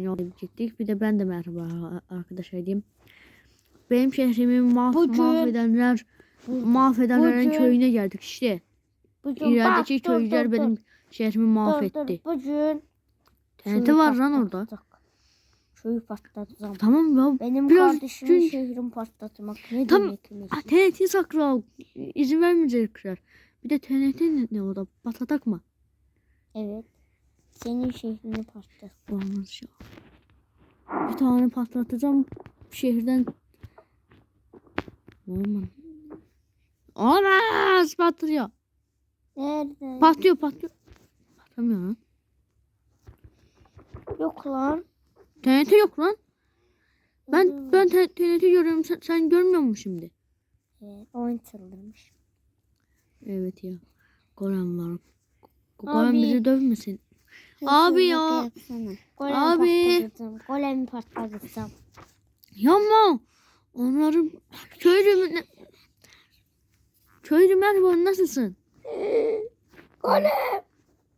yol gittik. Bir de ben de merhaba arkadaşlar diyeyim. Benim şehrimi mah Bugün- mahvedenler mahvedenlerin bugün- köyüne geldik işte. Bugün İlerideki bak, dur, köylüler dur, benim dur. şehrimi Dur, mahvetti. dur, Bugün TNT köyü var lan orada. patlatacak. Köyü patlatacağım. Tamam ya. Benim biraz kardeşimin gün- şehrini patlatmak ne Tam- demek mi? Ah, TNT sakla. İzin vermeyecekler. Bir de TNT ne, ne orada? Patlatak mı? Evet. Senin şehrini patlat. Olmaz ya. Bir tane patlatacağım şehirden. Olmaz. Olmaz patlıyor. Nerede? Patlıyor patlıyor. Patlamıyor lan. Yok lan. TNT yok lan. Ben ben TNT görüyorum. Sen, sen görmüyor musun şimdi? Evet, oyun çıldırmış. Evet ya. Golem var. Abi. bizi dövmesin. Abi ya. Abi. Golemi patlatacağım. Yapma. Onların köylü? Köylü merhaba nasılsın? Golem.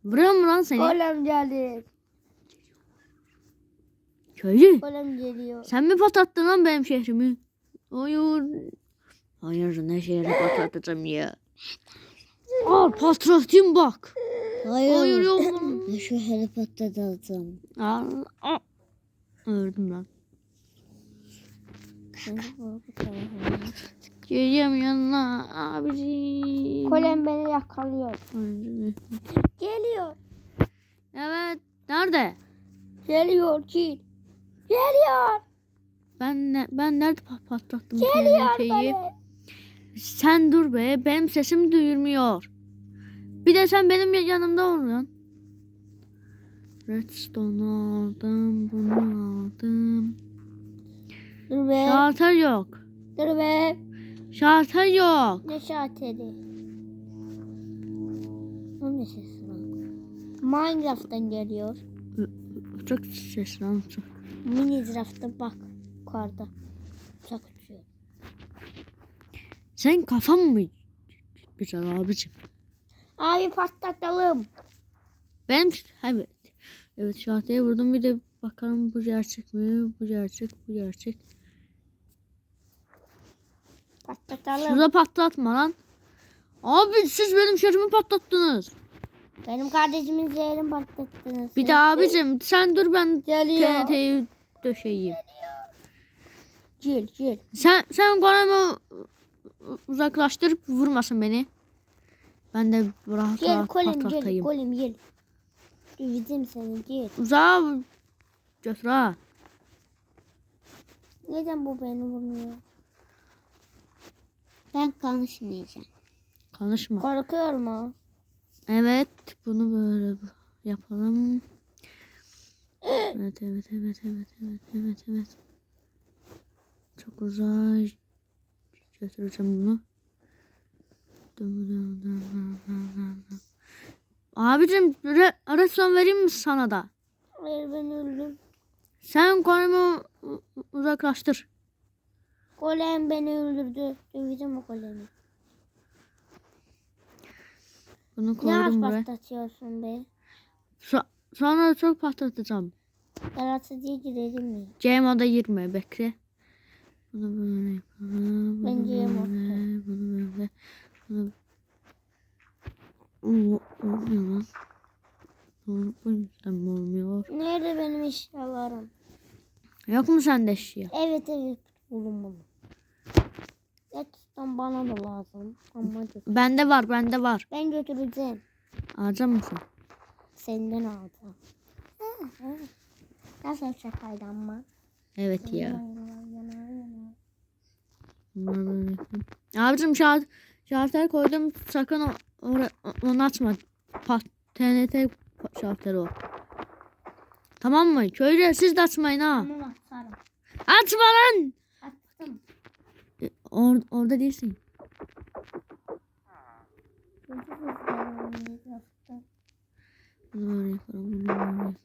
Vuruyor mu lan seni? Golem geldi. Köylü. Golem geliyor. Sen mi patlattın lan benim şehrimi? Hayır. Hayır ne şehri patlatacağım ya. Al patlatayım bak. Hayır yok. Şu heli patlatacağım. Al, al. Öldüm lan. Geleceğim yanına abiciğim. Golem beni yakalıyor. Geliyor. Evet. Nerede? Geliyor Cin. Geliyor. Ben ne, ben nerede pa- patlattım Geliyor TNT'yi? Sen dur be. Benim sesim duyulmuyor. Bir de sen benim ya- yanımda oluyorsun. Redstone aldım. Bunu aldım. Dur be. Şalter yok. Dur be. Şalter yok. Ne şarteli? O ne ses lan? Minecraft'tan geliyor. Çok ses lan. Çok. Minecraft'ta bak. Yukarıda. Uçuyor. Sen kafan mı güzel abicim? Abi patlatalım. Benim evet. Evet şalteye vurdum bir de bakalım bu gerçek mi? Bu gerçek, bu gerçek. Patlatalım. Şurada patlatma lan. Abi siz benim şerimi patlattınız. Benim kardeşimin zehirini patlattınız. Bir de abicim sen dur ben Geliyor. TNT'yi döşeyeyim. Cil cil. Sen sen golemi uzaklaştırıp vurmasın beni. Ben de rahat Gel rahat kolem gel. Kolem gel. Döveceğim seni gel. Uzağa götür ha. Neden bu beni vurmuyor? Ben konuşmayacağım. Konuşma. Korkuyorum ha. Evet bunu böyle yapalım. Evet evet evet evet evet evet evet. Çok uzağa götüreceğim bunu. Abicim re redstone vereyim mi sana da? Hayır ben öldüm. Sen konumu uzaklaştır. Golem beni öldürdü. Döveceğim o golemi. Bunu koydum buraya. patlatıyorsun be? So- sonra çok patlatacağım. Yaratıcıya girelim mi? CMO'da 20 bekle. Bunu böyle yapalım. Ben Bunu GMO böyle, bunu böyle. Bunu... Oo, olmuyor lan. Bu bu yüzden mi olmuyor? Nerede benim eşyalarım? Yok mu sende eşya? Evet evet bulun bunu. Gerçekten bana da lazım. Ama. Bende var, bende var. Ben götüreceğim. Alacak mısın? Senden alacağım. Nasıl şakaydı ama? Evet ya. Abicim şart, şartlar koydum. Sakın onu açma. Pat, TNT şartları o. Tamam mı? Köylüler siz de açmayın ha. Atarım. Açma lan. Attım. E, Or, orada değilsin.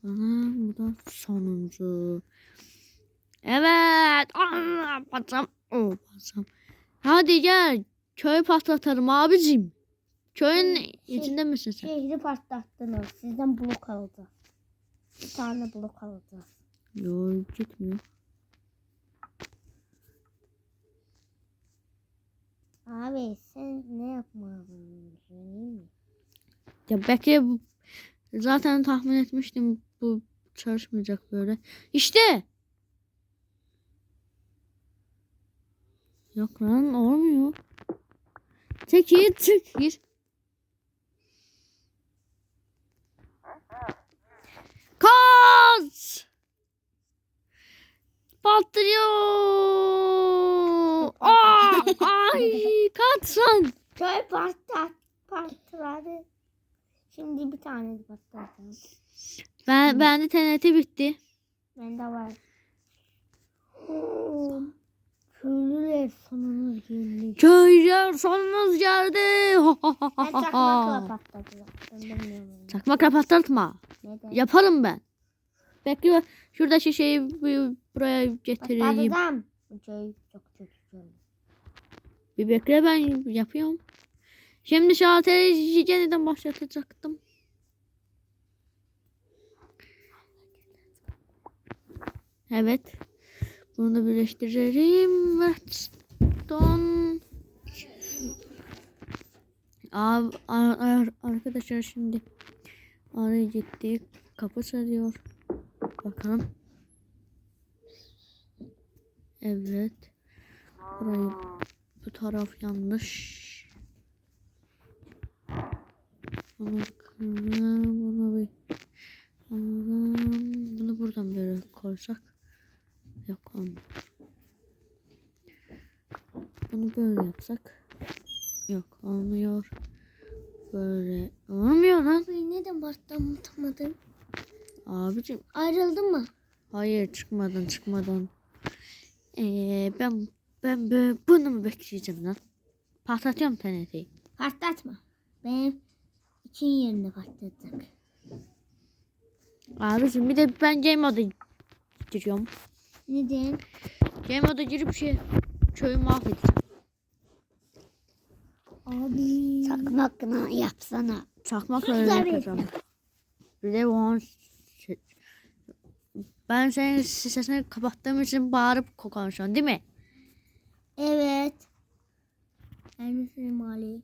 Bu da sonuncu. Evet. Allah patsam. Patsam. Hadi gel. Köy patlatalım abicim. Köyün Şey- içinde misin sen? Şehri patlattınız. Sizden blok alacağız. Bir tane blok alacağız. Yok gitmiyor. Abi sen ne mi? Ya belki zaten tahmin etmiştim bu çalışmayacak böyle. İşte. Yok lan olmuyor. Çekil çekil. Kaç! Patlıyor. Aa, ay kaç lan. Köy patlat. Patladı. Şimdi bir tane patlatalım. Ben ben de TNT bitti. Bende var. Köylüler sonunuz geldi. Köyler sonumuz geldi. Ben çakmakla bilmiyorum. Çakmakla patlatma. Neden? Yaparım ben. Bekle şurada şişeyi buraya getireyim. Patlatacağım. Güzel. Bir bekle ben yapıyorum. Şimdi şalteri yeniden başlatacaktım. Evet. Bunu da birleştirelim. Redstone. Abi, ar- ar- arkadaşlar şimdi araya gittik. Kapı çalıyor. Bakalım. Evet. Burayı bu taraf yanlış. Bunu kıralım. Bunu bir. Bunu buradan böyle koysak. Olmuyor. Bunu böyle yapsak. Yok olmuyor. Böyle olmuyor lan. Abi neden patlatamadın? Abicim Ayrıldın mı? hayır çıkmadan çıkmadan. Ee, ben ben böyle bunu mu bekleyeceğim lan? Patlatıyorum TNT'yi. Patlatma. Benim için yerine patlatacak. Abicim bir de ben game moda giriyorum. Neden? Game moda girip şey köyü mahvedeceğim. Abi. Çakmakla yapsana. Çakmakla öyle yapacağım. Bir de o ben senin sesini kapattığım için bağırıp konuşuyorsun değil mi? Evet. Elbise mali.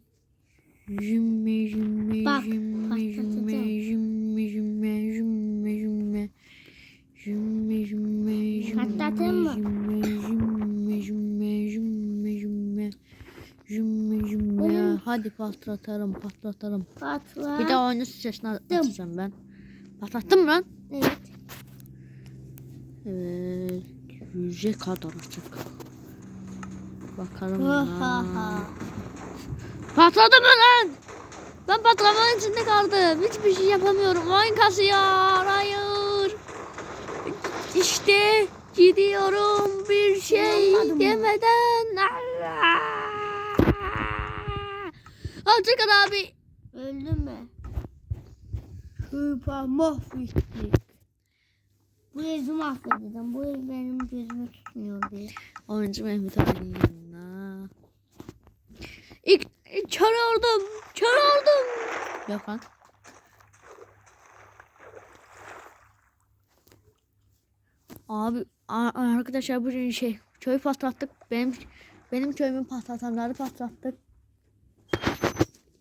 Jümme jümme jümme jümme jümme jümme jümme jümme jümme jümme jümme Patlatayım mı? jümme jümme jümme jümme jümme jümme jümme Benim- hadi patlatalım patlatalım Patla. bir de oyunu sesini açacağım ben patlattım lan Evet. evet yüze kadar açık bakalım ha ha. Patladı mı lan? Ben patlamanın içinde kaldım. Hiçbir şey yapamıyorum. Oyun kasıyor. Hayır. İşte gidiyorum bir şey Olmadı mı? demeden. Açık abi. Öldün mü? Süper mahvettik. Bu evi mahvedeceğim. Bu ev benim gözümü tutmuyor diye. Oyuncu Mehmet Ali'nin yanına. İlk, ilk kör oldum. Kör oldum. Yok lan. Abi arkadaşlar bugün şey köy patlattık. Benim benim köyümü patlatanları patlattık.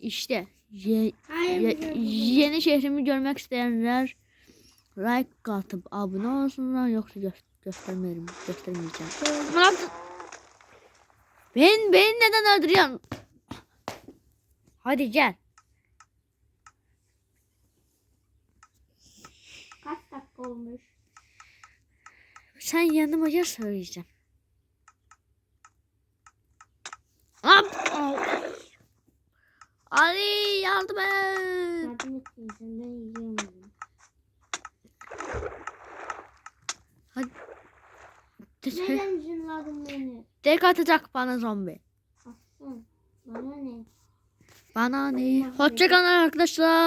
İşte ye- Hayır. ye- yeni şehrimi görmek isteyenler like atıp abone olsunlar yoksa gö- göstermeyelim göstermeyeceğim. Yaptın? Ben beni neden öldürüyorsun? Hadi gel. Kaç dakika olmuş? Sen yanıma gel söyleyeceğim. Hop. Ali yardım et. Yiyemedim. Neden zınladın beni? Tek atacak bana zombi. Aslan. Bana ne? Bana ne? Hoşçakalın arkadaşlar.